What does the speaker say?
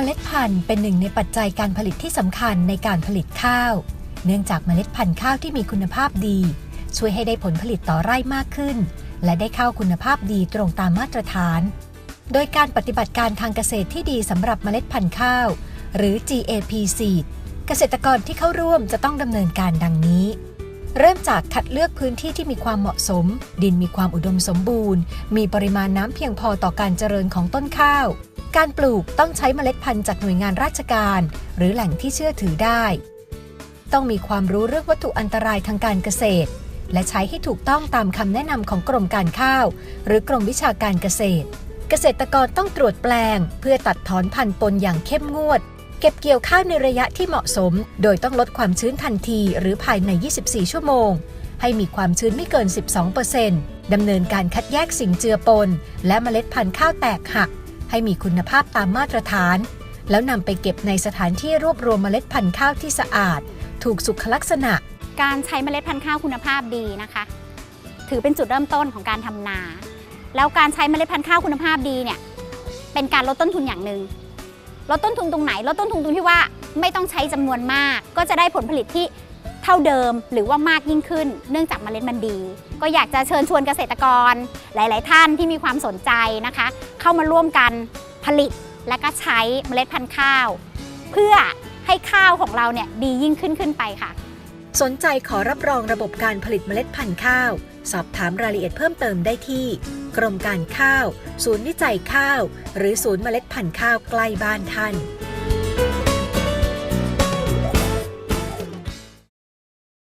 มล็ดพันธุ์เป็นหนึ่งในปัจจัยการผลิตที่สำคัญในการผลิตข้าว เนื่องจากเมล็ดพันธุ์ข้าวที่มีคุณภาพดี ช่วยให้ได้ผลผลิตต่อไร่มากขึ้น และได้ข้าวคุณภาพดีตรงตามมาตรฐาน โดยการปฏิบัติการทางเกษตรที่ดีสำหรับเมล็ดพันธุ์ข้าว หรือ GAP Seed เกษตรกรที่เข้าร่วมจะต้องดำเนินการดังนี้ เริ่มจากคัดเลือกพื้นที่ที่มีความเหมาะสม ดินมีความอุดมสมบูรณ์ มีปริมาณน้ำเพียงพอต่อการเจริญของต้นข้าว การปลูกต้องใช้เมล็ดพันธุ์จากหน่วยงานราชการ หรือแหล่งที่เชื่อถือได้ ต้องมีความรู้เรื่องวัตถุอันตรายทางการเกษตร และใช้ให้ถูกต้องตามคำแนะนำของกรมการข้าว หรือกรมวิชาการเกษตร เกษตรกรต้องตรวจแปลง เพื่อตัดถอนพันธุ์ปนอย่างเข้มงวด เก็บเกี่ยวข้าวในระยะที่เหมาะสม โดยต้องลดความชื้นทันทีหรือภายใน 24 ชั่วโมง ให้มีความชื้นไม่เกิน 12%ดำเนินการคัดแยกสิ่งเจือปน และเมล็ดพันธุ์ข้าวแตกหัก ให้มีคุณภาพตามมาตรฐาน แล้วนำไปเก็บในสถานที่รวบรวมเมล็ดพันธุ์ข้าวที่สะอาด ถูกสุขลักษณะ การใช้เมล็ดพันธุ์ข้าวคุณภาพดีนะคะ ถือเป็นจุดเริ่มต้นของการทำนา แล้วการใช้เมล็ดพันธุ์ข้าวคุณภาพดีเนี่ยเป็นการลดต้นทุนอย่างหนึ่งลดต้นทุนตรงไหนลดต้นทุนตรงที่ว่าไม่ต้องใช้จำนวนมาก ก็จะได้ผลผลิตที่ ท่าเดิมหรือว่ามากยิ่งขึ้น เนื่องจากเมล็ดมันดี ก็อยากจะเชิญชวนเกษตรกรหลาย ๆ ท่านที่มีความสนใจนะคะ เข้ามาร่วมกันผลิตและก็ใช้เมล็ดพันธุ์ข้าว เพื่อให้ข้าวของเราเนี่ยดียิ่งขึ้นขึ้นไปค่ะ สนใจขอรับรองระบบการผลิตเมล็ดพันธุ์ข้าว สอบถามรายละเอียดเพิ่มเติมได้ที่ กรมการข้าว ศูนย์วิจัยข้าว หรือศูนย์เมล็ดพันธุ์ข้าวใกล้บ้านท่าน